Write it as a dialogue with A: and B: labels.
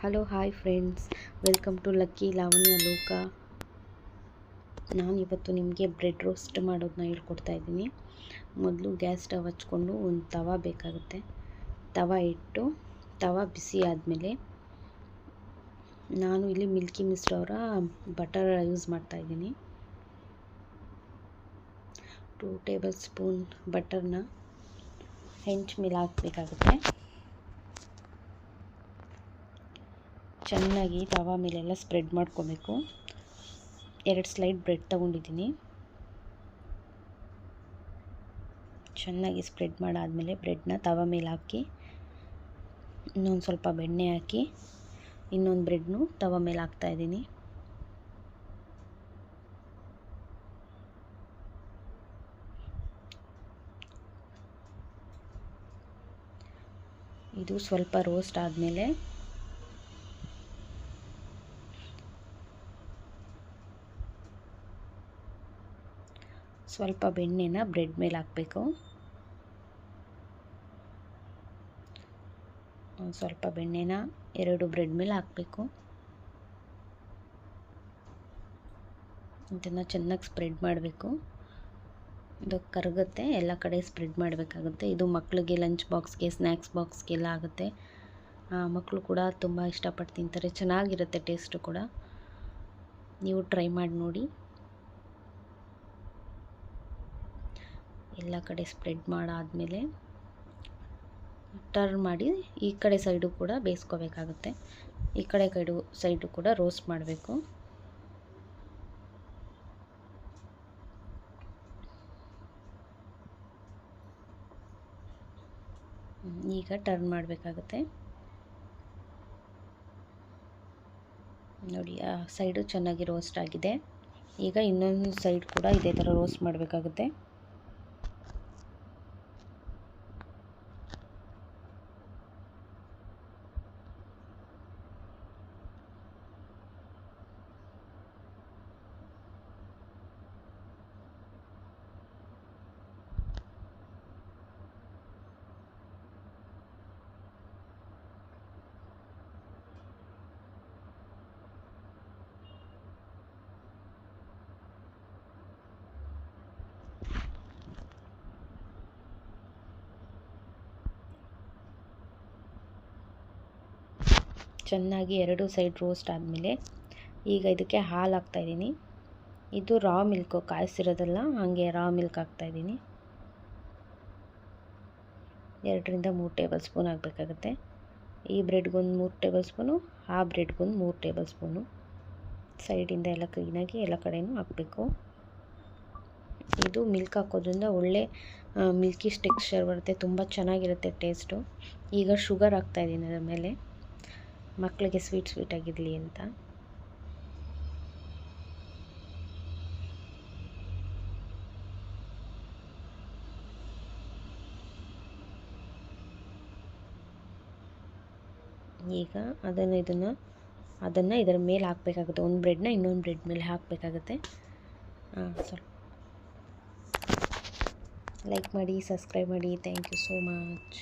A: Hello hi friends welcome to lucky Lavanya Loka ನಾನು ಇವತ್ತು ನಿಮಗೆ ಬ್ರೆಡ್ ರೋಸ್ಟ್ ಮಾಡೋದನ್ನ ಹೇಳ್ಕೊಡ್ತಾ ಇದ್ದೀನಿ. ಮೊದಲು ಗ್ಯಾಸ್ ಸ್ಟವ್ ಹಚ್ಕೊಂಡು ಒಂದು ತವ ಬೇಕಾಗುತ್ತೆ. ತವ ಇಟ್ಟು, ತವ ಬಿಸಿ ಆದಮೇಲೆ ನಾನು ಇಲ್ಲಿ ಮಿಲ್ಕಿ ಮಿಸ್ಟ್ ಅವರ ಬಟರ್ ಯೂಸ್ ಮಾಡ್ತಾಯಿದ್ದೀನಿ ಟೂ ಟೇಬಲ್ ಸ್ಪೂನ್ ಬಟರ್ನ ಹೆಂಚು ಮೇಲೆ ಹಾಕಬೇಕಾಗುತ್ತೆ. ಚೆನ್ನಾಗಿ ತವಾ ಮೇಲೆಲ್ಲ ಸ್ಪ್ರೆಡ್ ಮಾಡ್ಕೋಬೇಕು. ಎರಡು ಸ್ಲೈಡ್ ಬ್ರೆಡ್ ತೊಗೊಂಡಿದ್ದೀನಿ. ಚೆನ್ನಾಗಿ ಸ್ಪ್ರೆಡ್ ಮಾಡಾದಮೇಲೆ ಬ್ರೆಡ್ನ ತವಾ ಮೇಲೆ ಹಾಕಿ, ಇನ್ನೊಂದು ಸ್ವಲ್ಪ ಬೆಣ್ಣೆ ಹಾಕಿ, ಇನ್ನೊಂದು ಬ್ರೆಡ್ನು ತವಾ ಮೇಲೆ ಹಾಕ್ತಾಯಿದ್ದೀನಿ ಇದು ಸ್ವಲ್ಪ ರೋಸ್ಟ್ ಆದಮೇಲೆ ಸ್ವಲ್ಪ ಬೆಣ್ಣೆನ ಬ್ರೆಡ್ ಮೇಲೆ ಹಾಕಬೇಕು. ಸ್ವಲ್ಪ ಬೆಣ್ಣೆನ ಎರಡು ಬ್ರೆಡ್ ಮೇಲೆ ಹಾಕಬೇಕು. ಇದನ್ನು ಚೆನ್ನಾಗಿ ಸ್ಪ್ರೆಡ್ ಮಾಡಬೇಕು. ಇದು ಕರಗುತ್ತೆ, ಎಲ್ಲ ಕಡೆ ಸ್ಪ್ರೆಡ್ ಮಾಡಬೇಕಾಗುತ್ತೆ. ಇದು ಮಕ್ಕಳಿಗೆ ಲಂಚ್ ಬಾಕ್ಸ್ಗೆ ಸ್ನ್ಯಾಕ್ಸ್ ಬಾಕ್ಸ್ಗೆಲ್ಲ ಆಗುತ್ತೆ. ಮಕ್ಕಳು ಕೂಡ ತುಂಬ ಇಷ್ಟಪಟ್ಟು ತಿಂತಾರೆ. ಚೆನ್ನಾಗಿರುತ್ತೆ ಟೇಸ್ಟು ಕೂಡ. ನೀವು ಟ್ರೈ ಮಾಡಿ ನೋಡಿ. ಎಲ್ಲ ಕಡೆ ಸ್ಪ್ರೆಡ್ ಮಾಡಾದಮೇಲೆ ಟರ್ನ್ ಮಾಡಿ ಈ ಕಡೆ ಸೈಡು ಕೂಡ ಬೇಯಿಸ್ಕೋಬೇಕಾಗುತ್ತೆ. ಈ ಕಡೆ ಕೈಡು ಸೈಡು ಕೂಡ ರೋಸ್ಟ್ ಮಾಡಬೇಕು. ಈಗ ಟರ್ನ್ ಮಾಡಬೇಕಾಗುತ್ತೆ. ನೋಡಿ, ಆ ಸೈಡು ಚೆನ್ನಾಗಿ ರೋಸ್ಟ್ ಆಗಿದೆ. ಈಗ ಇನ್ನೊಂದು ಸೈಡ್ ಕೂಡ ಇದೇ ಥರ ರೋಸ್ಟ್ ಮಾಡಬೇಕಾಗುತ್ತೆ. ಚೆನ್ನಾಗಿ ಎರಡು ಸೈಡ್ ರೋಸ್ಟ್ ಆದಮೇಲೆ ಈಗ ಇದಕ್ಕೆ ಹಾಲು ಹಾಕ್ತಾಯಿದ್ದೀನಿ ಇದು ರಾ ಮಿಲ್ಕು ಕಾಯಿಸಿರೋದಲ್ಲ, ಹಾಗೆ ರಾ ಮಿಲ್ಕ್ ಹಾಕ್ತಾಯಿದ್ದೀನಿ ಎರಡರಿಂದ ಮೂರು ಟೇಬಲ್ ಸ್ಪೂನ್ ಹಾಕಬೇಕಾಗತ್ತೆ ಈ ಬ್ರೆಡ್ಗೊಂದು ಮೂರು ಟೇಬಲ್ ಸ್ಪೂನು ಆ ಬ್ರೆಡ್ಗೊಂದು ಮೂರು ಟೇಬಲ್ ಸ್ಪೂನು ಸೈಡಿಂದ ಎಲ್ಲ ಕ್ಲೀನಾಗಿ ಎಲ್ಲ ಕಡೆಯೂ ಹಾಕಬೇಕು. ಇದು ಮಿಲ್ಕ್ ಹಾಕೋದ್ರಿಂದ ಒಳ್ಳೆ ಮಿಲ್ಕಿ ಟೆಕ್ಸ್ಚರ್ ಬರುತ್ತೆ, ತುಂಬ ಚೆನ್ನಾಗಿರುತ್ತೆ ಟೇಸ್ಟು ಈಗ ಶುಗರ್ ಹಾಕ್ತಾಯಿದ್ದೀನಿ ಅದರ ಮೇಲೆ. ಮಕ್ಕಳಿಗೆ ಸ್ವೀಟ್ ಸ್ವೀಟಾಗಿರಲಿ ಅಂತ? ಈಗ ಅದನ್ನು ಇದನ್ನು, ಅದನ್ನು ಇದರ ಮೇಲೆ ಹಾಕಬೇಕಾಗುತ್ತೆ. ಒಂದು ಬ್ರೆಡ್ನ ಇನ್ನೊಂದು ಬ್ರೆಡ್ ಮೇಲೆ ಹಾಕಬೇಕಾಗುತ್ತೆ. ಸ್ವಲ್ಪ. ಲೈಕ್ ಮಾಡಿ ಸಬ್ಸ್ಕ್ರೈಬ್ ಮಾಡಿ. Thank you so much